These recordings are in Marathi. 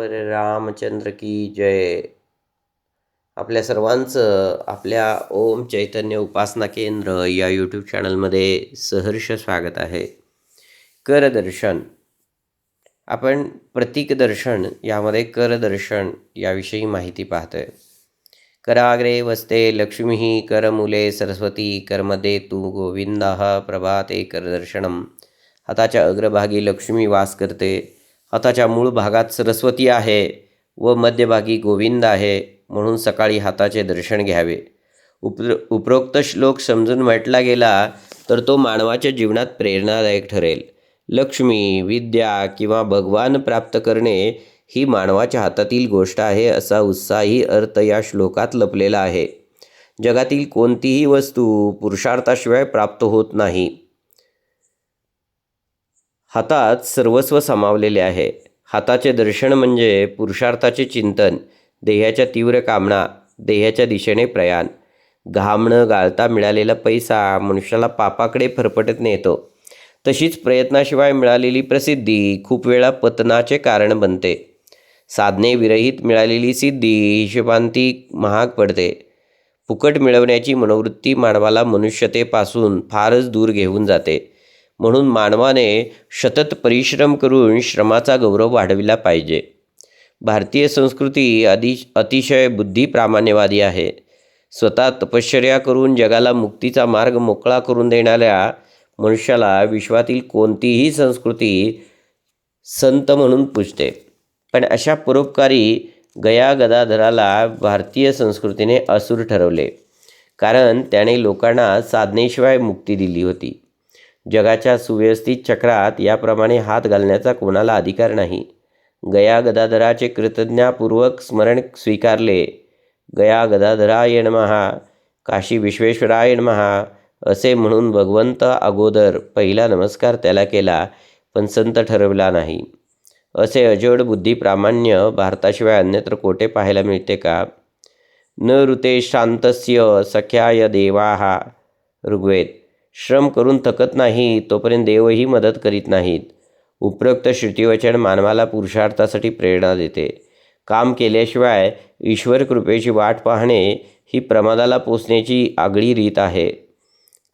हरे रामचंद्र की जय. आपल्या सर्वांचं आपल्या ओम चैतन्य उपासना केंद्र या यूट्यूब चॅनलमध्ये सहर्ष स्वागत आहे. करदर्शन आपण प्रतीक दर्शन यामध्ये करदर्शन याविषयी माहिती पाहतोय. कराग्रे वसते लक्ष्मी करमुले सरस्वती कर्मदे तू गोविंदा प्रभाते करदर्शनम हाताच्या अग्रभागी लक्ष्मी वास करते. हाताच्या मूळ भागात सरस्वती आहे व मध्यभागी गोविंद आहे म्हणून सकाळी हाताचे दर्शन घ्यावे. उप्र उपरोक्त श्लोक समजून म्हटला गेला तर तो मानवाच्या जीवनात प्रेरणादायक ठरेल. लक्ष्मी विद्या किंवा भगवान प्राप्त करणे ही मानवाच्या हातातील गोष्ट आहे असा उत्साही अर्थ या श्लोकात लपलेला आहे. जगातील कोणतीही वस्तू पुरुषार्थाशिवाय प्राप्त होत नाही. हातात सर्वस्व सामावलेले आहे. हाताचे दर्शन म्हणजे पुरुषार्थाचे चिंतन देहाच्या तीव्र कामना देहाच्या दिशेने प्रयाण. घामणं गाळता मिळालेला पैसा मनुष्याला पापाकडे फरफटत नेतो. तशीच प्रयत्नाशिवाय मिळालेली प्रसिद्धी खूप वेळा पतनाचे कारण बनते. साधने विरहित मिळालेली सिद्धी हिशोबांती महाग पडते. फुकट मिळवण्याची मनोवृत्ती मानवाला मनुष्यतेपासून फारच दूर घेऊन जाते. म्हणून मानवाने सतत परिश्रम करून श्रमाचा गौरव वाढविला पाहिजे. भारतीय संस्कृती अति अतिशय बुद्धिप्रामाण्यवादी आहे. स्वतः तपश्चर्या करून जगाला मुक्तीचा मार्ग मोकळा करून देणाऱ्या मनुष्याला विश्वातील कोणतीही संस्कृती संत म्हणून पूजते. पण अशा परोपकारी गया गदाधराला भारतीय संस्कृतीने असुर ठरवले. कारण त्याने लोकांना साधनेशिवाय मुक्ती दिली होती. जगाच्या सुव्यवस्थित चक्रात याप्रमाणे हात घालण्याचा कोणाला अधिकार नाही. गया गदाधराचे कृतज्ञापूर्वक स्मरण स्वीकारले. गया गदाधराय महा काशी विश्वेश्वराय महा असे म्हणून भगवंत अगोदर पहिला नमस्कार त्याला केला पण संत ठरवला नाही. असे अजोड बुद्धी प्रामाण्य भारताशिवाय अन्यत्र कोठे पाहायला मिळते का? न ऋते शांतस्य सख्याय देवाहा ऋग्वेद. श्रम करून थकत नाही तोपर्यंत देवही मदत करीत नाहीत. उपरोक्त श्रुतिवचन मानवाला पुरुषार्थासाठी प्रेरणा देते. काम केल्याशिवाय ईश्वर कृपेची वाट पाहणे ही प्रमादाला पोचण्याची आगळी रीत आहे.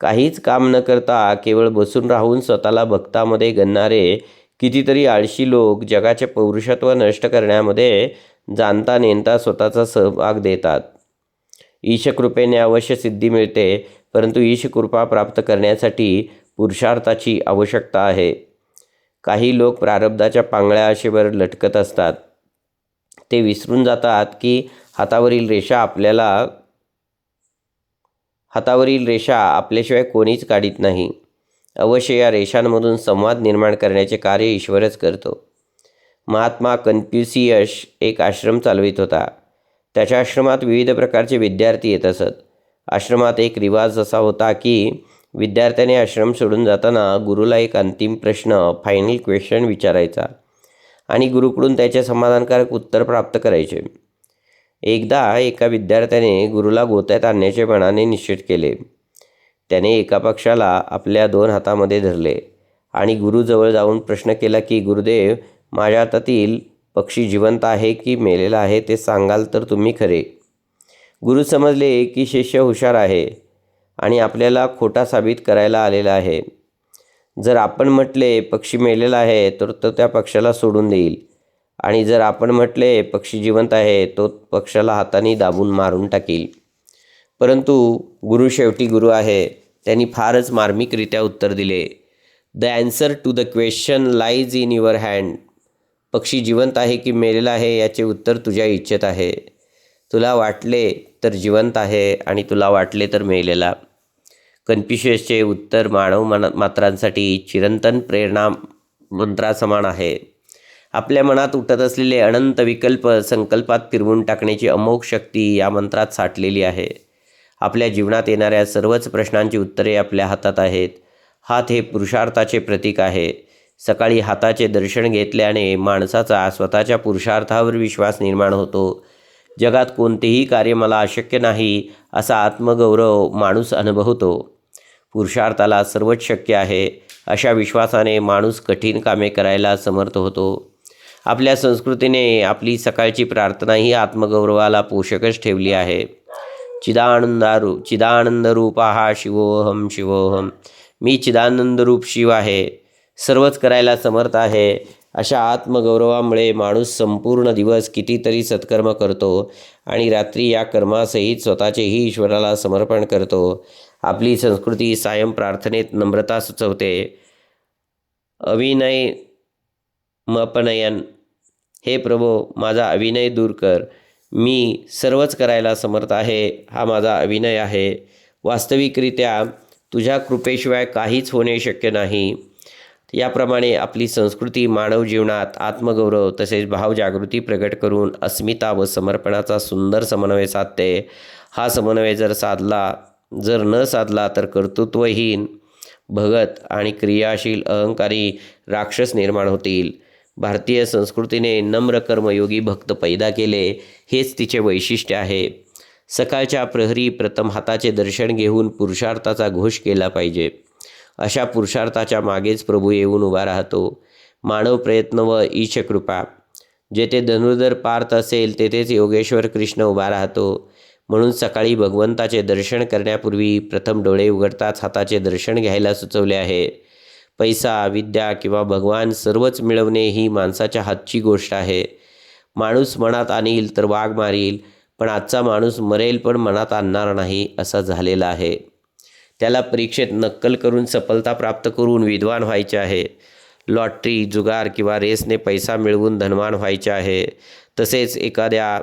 काहीच काम न करता केवळ बसून राहून स्वतःला भक्तामध्ये गणणारे कितीतरी आळशी लोक जगाचे पौरुषत्व नष्ट करण्यामध्ये जाणता नेणता स्वतःचा सहभाग देतात. ईशकृपेने अवश्य सिद्धी मिळते. परंतु ईशकृपा प्राप्त करण्यासाठी पुरुषार्थाची आवश्यकता आहे. काही लोक प्रारब्धाच्या पांगळ्या आशेवर लटकत असतात. ते विसरून जातात की हातावरील रेषा आपल्याला हातावरील रेषा आपल्याशिवाय कोणीच काढीत नाही. अवश्य या रेषांमधून संवाद निर्माण करण्याचे कार्य ईश्वरच करतो. महात्मा कन्फ्युसियस एक आश्रम चालवित होता. त्याच्या आश्रमात विविध प्रकारचे विद्यार्थी येत असत. आश्रमात एक रिवाज असा होता की विद्यार्थ्याने आश्रम सोडून जाताना गुरुला एक अंतिम प्रश्न फायनल क्वेश्चन विचारायचा आणि गुरुकडून त्याचे समाधानकारक उत्तर प्राप्त करायचे. एकदा एका विद्यार्थ्याने गुरुला गोत्यात आणण्याचे मनाने निश्चित केले. त्याने एका पक्षाला आपल्या दोन हातामध्ये धरले आणि गुरुजवळ जाऊन प्रश्न केला की गुरुदेव माझ्या हातातील पक्षी जिवंत आहे की मेलेला आहे ते सांगाल तर तुम्ही खरे. गुरु समजले की शिष्य हुशार आहे आणि आपल्याला खोटा साबित करायला आलेला आहे. जर आपण म्हटले पक्षी मेलेला आहे तर तो त्या पक्षाला सोडून देईल. आणि जर आपण म्हटले पक्षी जिवंत आहे तो पक्षाला हाताने दाबून मारून टाकेल. परंतु गुरु शेवटी गुरु आहे त्यांनी फारच मार्मिकरित्या उत्तर दिले. The answer to the question lies in your hand पक्षी जिवंत आहे की मेलेला आहे याचे उत्तर तुझ्या इच्छेत आहे. तुला वाटले तर जिवंत आहे आणि तुला वाटले तर मेलेला कन्फ्युशियसचे उत्तर मानव मन मात्रांसाठी चिरंतन प्रेरणा मंत्रासमान आहे. आपल्या मनात उठत असलेले अनंत विकल्प संकल्पात फिरवून टाकण्याची अमोघ शक्ती या मंत्रात साठलेली आहे. आपल्या जीवनात येणाऱ्या सर्वच प्रश्नांची उत्तरे आपल्या हातात आहेत. हात हे पुरुषार्थाचे प्रतीक आहे. सकाळी हाताचे दर्शन घेतल्याने माणसाचा स्वतःच्या पुरुषार्थावर विश्वास निर्माण होतो. जगात कोणतेही कार्य मला अशक्य नाही असा आत्मगौरव माणूस अनुभवतो. पुरुषार्थाला सर्वच शक्य आहे अशा विश्वासाने माणूस कठीण कामे करायला समर्थ होतो. आपल्या संस्कृतीने आपली सकाळची प्रार्थना ही आत्मगौरवाला पोषकच ठेवली आहे. चिदानंदारू चिदानंदरूपा हा शिवोहम शिवोहम मी चिदानंदरूप शिव आहे. सर्वच करायला समर्थ आहे. अशा आत्मगौरवामुळे माणूस संपूर्ण दिवस कितीतरी सत्कर्म करतो आणि रात्री या कर्मासहित स्वतःचेही ईश्वराला समर्पण करतो. आपली संस्कृती सायं प्रार्थनेत नम्रता सुचवते. अविनय मपनयन. हे प्रभो माझा अविनय दूर कर. मी सर्वच करायला समर्थ आहे. हा माझा अविनय आहे. वास्तविकरित्या तुझ्या कृपेशिवाय काहीच होणे शक्य नाही. याप्रमाणे आपली संस्कृती मानव जीवनात आत्मगौरव तसेच भावजागृती प्रगट करून अस्मिता व समर्पणाचा सुंदर समन्वय साधते. हा समन्वय जर साधला जर न साधला तर कर्तृत्वहीन भगत आणि क्रियाशील अहंकारी राक्षस निर्माण होतील. भारतीय संस्कृतीने नम्र कर्मयोगी भक्त पैदा केले हेच तिचे वैशिष्ट्य आहे. सकाळच्या प्रहरी प्रथम हाताचे दर्शन घेऊन पुरुषार्थाचा घोष केला पाहिजे. अशा पुरुषार्थाच्या मागेच प्रभू येऊन उभा राहतो. मानव प्रयत्न व ईशकृपा जेथे धनुर्धर पार्थ असेल तेथेच योगेश्वर कृष्ण उभा राहतो. म्हणून सकाळी भगवंताचे दर्शन करण्यापूर्वी प्रथम डोळे उघडताच हाताचे दर्शन घ्यायला सुचवले आहे. पैसा विद्या किंवा भगवान सर्वच मिळवणे ही माणसाच्या हातची गोष्ट आहे. माणूस मनात आणील तर वाघ मारील पण आजचा माणूस मरेल पण मनात आणणार नाही असा झालेला आहे. त्याला परीक्षेत नक्कल करून सफलता प्राप्त करून विद्वान व्हायचे आहे. लॉटरी जुगार किंवा रेसने पैसा मिळवून धनवान व्हायचे आहे. तसेच एखाद्या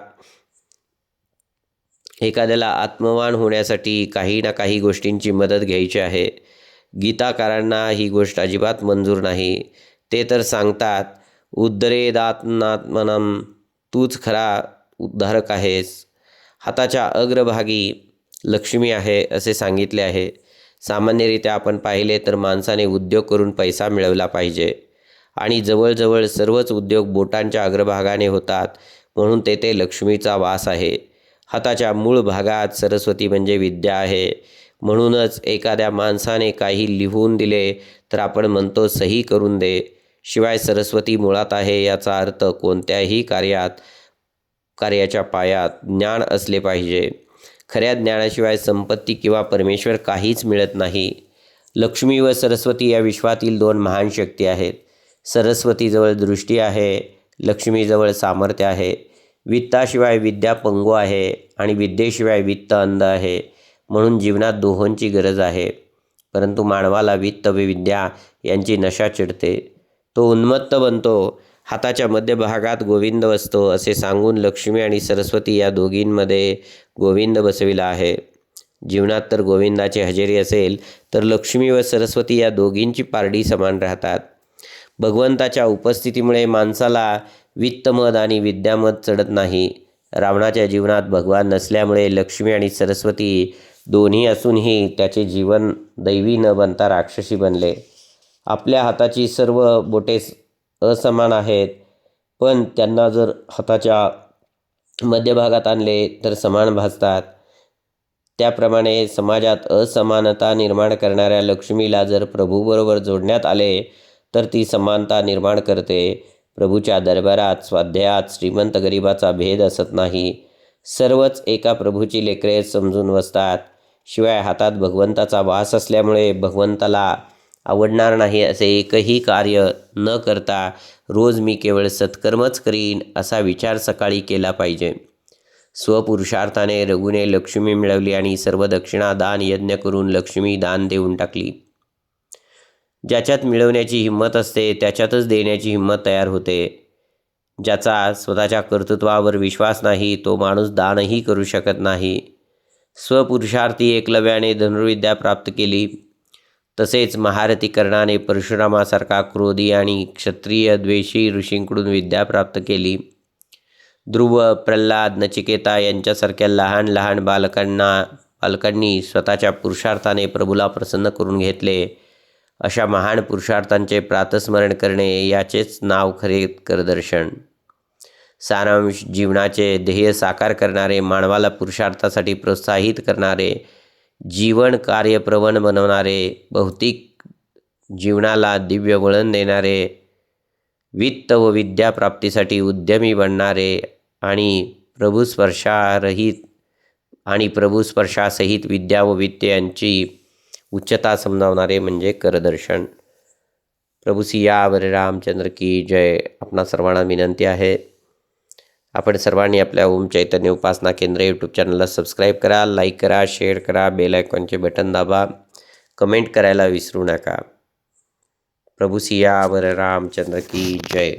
एखाद्याला आत्मवान होण्यासाठी काही ना काही गोष्टींची मदत घ्यायची आहे. गीताकारांना ही गोष्ट अजिबात मंजूर नाही. ते तर सांगतात उद्धरेदात्मात्मनम तूच खरा उद्धारक आहेस. हाताच्या अग्रभागी लक्ष्मी आहे असे सांगितले आहे. सामान्यरित्या आपण पाहिले तर माणसाने उद्योग करून पैसा मिळवला पाहिजे. आणि जवळजवळ सर्वच उद्योग बोटांच्या अग्रभागाने होतात म्हणून तेथे लक्ष्मीचा वास आहे. हाताच्या मूळ भागात सरस्वती म्हणजे विद्या आहे. म्हणूनच एखाद्या माणसाने काही लिहून दिले तर आपण म्हणतो सही करून दे. शिवाय सरस्वती मुळात आहे याचा अर्थ कोणत्याही कार्यात कार्याच्या पायात ज्ञान असले पाहिजे. खऱ्या ज्ञानाशिवाय संपत्ती किंवा परमेश्वर काहीच मिळत नाही. लक्ष्मी व सरस्वती या विश्वातील दोन महान शक्ती आहेत. सरस्वतीजवळ दृष्टी आहे लक्ष्मीजवळ सामर्थ्य आहे. वित्ताशिवाय विद्या पंगू आहे आणि विद्येशिवाय वित्त अंध आहे म्हणून जीवनात दोहोंची गरज आहे. परंतु मानवाला वित्त व विद्या यांची नशा चिडते. तो उन्मत्त बनतो हाताच्या मध्यभागात गोविंद बसतो असे सांगून लक्ष्मी आणि सरस्वती या दोघींमध्ये गोविंद बसविला आहे. जीवनात तर गोविंदाची हजेरी असेल तर लक्ष्मी व सरस्वती या दोघींची पारडी समान राहतात. भगवंताच्या उपस्थितीमुळे माणसाला वित्तमद आणि विद्यामद चढत नाही. रावणाच्या जीवनात भगवान नसल्यामुळे लक्ष्मी आणि सरस्वती दोन्ही असूनही त्याचे जीवन दैवी न बनता राक्षसी बनले. आपल्या हाताची सर्व बोटे असमान आहेत. पण त्यांना जर हाताच्या मध्यभागात आणले तर समान भासतात. त्याप्रमाणे समाजात असमानता निर्माण करणाऱ्या लक्ष्मीला जर प्रभूबरोबर जोडण्यात आले तर ती समानता निर्माण करते. प्रभूच्या दरबारात स्वाध्यायात श्रीमंत गरिबाचा भेद असत नाही. सर्वच एका प्रभूची लेकरे समजून बसतात. शिवाय हातात भगवंताचा वास असल्यामुळे भगवंताला आवडणार नाही असे एकही कार्य न करता रोज मी केवळ सत्कर्मच करीन असा विचार सकाळी केला पाहिजे. स्वपुरुषार्थाने रघुने लक्ष्मी मिळवली आणि सर्व दक्षिणा दान यज्ञ करून लक्ष्मी दान देऊन टाकली. ज्याच्यात मिळवण्याची हिंमत असते त्याच्यातच देण्याची हिंमत तयार होते. ज्याचा स्वतःच्या कर्तृत्वावर विश्वास नाही तो माणूस दानही करू शकत नाही. स्वपुरुषार्थी एकलव्याने धनुर्विद्या प्राप्त केली. तसेच महारथी कर्णाने परशुरामासारखा क्रोधी आणि क्षत्रिय द्वेषी ऋषींकडून विद्या प्राप्त केली. ध्रुव प्रल्हाद नचिकेता यांच्यासारख्या लहान लहान बालकांना बालकांनी स्वतःच्या पुरुषार्थाने प्रभूला प्रसन्न करून घेतले. अशा महान पुरुषार्थांचे प्रातस्मरण करणे याचेच नाव खरे करदर्शन. सारांश जीवनाचे ध्येय साकार करणारे मानवाला पुरुषार्थासाठी प्रोत्साहित करणारे जीवन कार्यप्रवण बनवणारे भौतिक जीवनाला दिव्य वळण देणारे वित्त व विद्याप्राप्तीसाठी उद्यमी बनणारे आणि प्रभुस्पर्शारहित आणि प्रभुस्पर्शासहित विद्या व वित्त यांची उच्चता समजावणारे म्हणजे करदर्शन. प्रभू सियावर रामचंद्र की जय. आपणा सर्वांना विनंती आहे. आपण सर्वांनी आपल्या ओम चैतन्य उपासना केंद्र यूट्यूब चॅनलला सबस्क्राईब करा लाईक करा शेअर करा बेल आयकॉनचे बटन दाबा. कमेंट करायला विसरू नका. प्रभू सियावर रामचंद्र की जय.